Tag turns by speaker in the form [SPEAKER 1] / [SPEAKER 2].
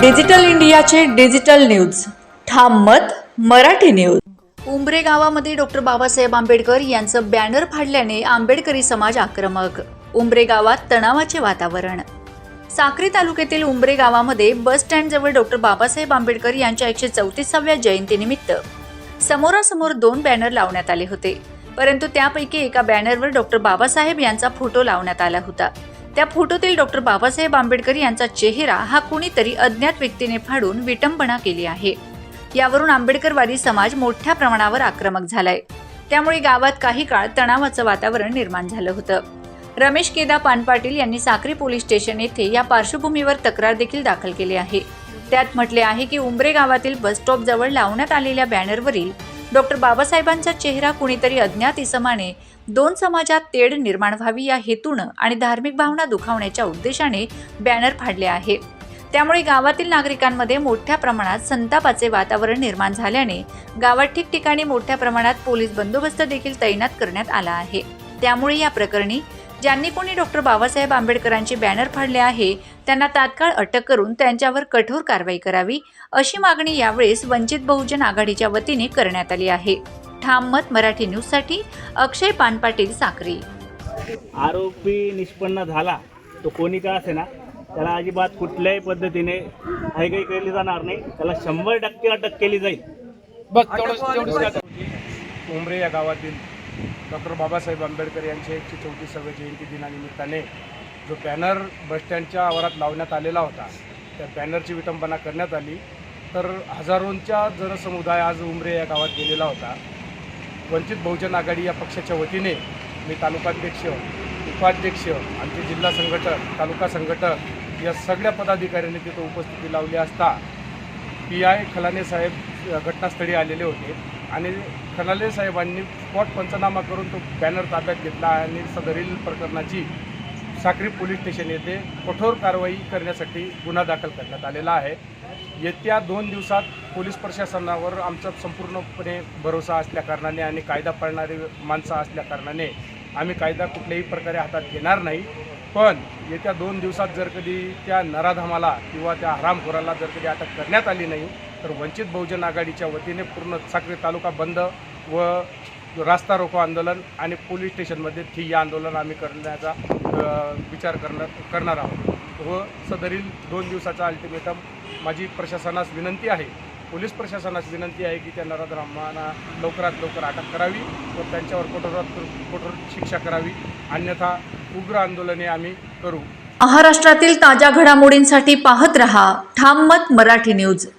[SPEAKER 1] Digital इंडियाचे digital news. ठाम मत मराठी न्यूज. उंबरे गावामध्ये डॉक्टर बाबासाहेब आंबेडकर यांचं बॅनर फाडल्याने आंबेडकरी समाज आक्रमक. उंबरे गावात तणावाचे वातावरण. साक्री तालुक्यातील उंबरे गावामध्ये बस स्टँडजवळ डॉक्टर बाबासाहेब आंबेडकर यांच्या एकशे चौतीसाव्या जयंतीनिमित्त समोरासमोर दोन बॅनर लावण्यात आले होते. परंतु त्यापैकी एका बॅनरवर डॉक्टर बाबासाहेब यांचा फोटो लावण्यात आला होता. त्या फोटोतील डॉक्टर बाबासाहेब आंबेडकर यांचा चेहरा हा कुणीतरी अज्ञात व्यक्तीने फाडून विटंबना केली आहे. यावरून आंबेडकरवादी समाज मोठ्या प्रमाणावर आक्रमक झालाय. त्यामुळे गावात काही काळ तणावाचं वातावरण निर्माण झालं होतं. रमेश केदा पानपाटील यांनी साक्री पोलीस स्टेशन येथे या पार्श्वभूमीवर तक्रार देखील दाखल केली आहे. त्यात म्हटले आहे की उंबरे गावातील बस स्टॉप जवळ लावण्यात आलेल्या बॅनरवरील डॉक्टर बाबासाहेबांचा चेहरा कुणीतरी अज्ञात इसमाने दोन समाजात तेढ निर्माण व्हावी या हेतूनं आणि धार्मिक भावना दुखावण्याच्या उद्देशाने बॅनर फाडले आहे. त्यामुळे गावातील नागरिकांमध्ये मोठ्या प्रमाणात संतापाचे वातावरण निर्माण झाल्याने गावात ठिकठिकाणी मोठ्या प्रमाणात पोलीस बंदोबस्त देखील तैनात करण्यात आला आहे. त्यामुळे या प्रकरणी ज्यांनी कोणी डॉक्टर बाबासाहेब आंबेडकरांचे बॅनर फाडले आहे त्यांना तात्काळ अटक करून त्यांच्यावर कठोर कारवाई करावी अशी मागणी यावेळेस वंचित बहुजन आघाडीच्या वतीने करण्यात आली आहे. ठाम मत मराठी न्यूजसाठी अक्षय पानपाटील साक्री.
[SPEAKER 2] आरोपी निष्पन्न झाला तो कोणी का असे ना त्याला अजिबात कुठल्याही पद्धतीने काही केली जाणार नाही त्याला शंभर टक्के अटक केली जाईल.
[SPEAKER 3] उमरे या गावातील डॉक्टर बाबासाहेब आंबेडकर यांच्या एकशे चौतीसाव्या जयंती दिनानिमित्ताने जो बॅनर बसस्टँडच्या आवारात लावण्यात आलेला होता त्या बॅनरची विटंबना करण्यात आली. तर हजारोंच्या जनसमुदाय आज उमरे या गावात गेलेला होता. वंचित बहुजन आघाडी या पक्षाच्या वतीने मी तालुकाध्यक्ष उपाध्यक्ष आमचे जिल्हा संघटक तालुका संघटक या सगळ्या पदाधिकाऱ्यांनी तिथं उपस्थिती लावली असता पी आय खलाने साहेब घटनास्थळी आलेले होते आणि खलाने साहेबांनी स्पॉट पंचनामा करून तो बॅनर ताब्यात घेतला आणि सदरील प्रकरणाची साक्री पोलीस स्टेशन येथे कठोर कारवाई करण्यासाठी गुन्हा दाखल करण्यात आलेला आहे. येत्या दोन दिवसात पोलीस प्रशासनावर आमचा संपूर्णपणे भरोसा असल्याकारणाने आणि कायदा पाळणारी माणसं असल्याकारणाने आम्ही कायदा कुठल्याही प्रकारे हातात घेणार नाही. पण येत्या दोन दिवसात जर कधी त्या नराधामाला किंवा त्या हरामखोराला जर कधी अटक करण्यात आली नाही तर वंचित बहुजन आघाडीच्या वतीने पूर्ण साक्री तालुका बंद व रास्ता रोको आंदोलन आणि पोलीस स्टेशनमध्ये ठिय्या आंदोलन आम्ही करण्याचा विचार करणार करणार आहोत. व सदरील दोन दिवसाचा अल्टिमेटम माझी प्रशासनास विनंती आहे. पोलीस प्रशासनास विनंती आहे की त्या नराधमांना लवकरात लवकर अटक करावी व त्यांच्यावर कठोरात कठोर शिक्षा करावी. अन्यथा उग्र आंदोलने आम्ही करू.
[SPEAKER 1] महाराष्ट्रातील ताज्या घडामोडींसाठी पाहत रहा. ठाम मत मराठी न्यूज.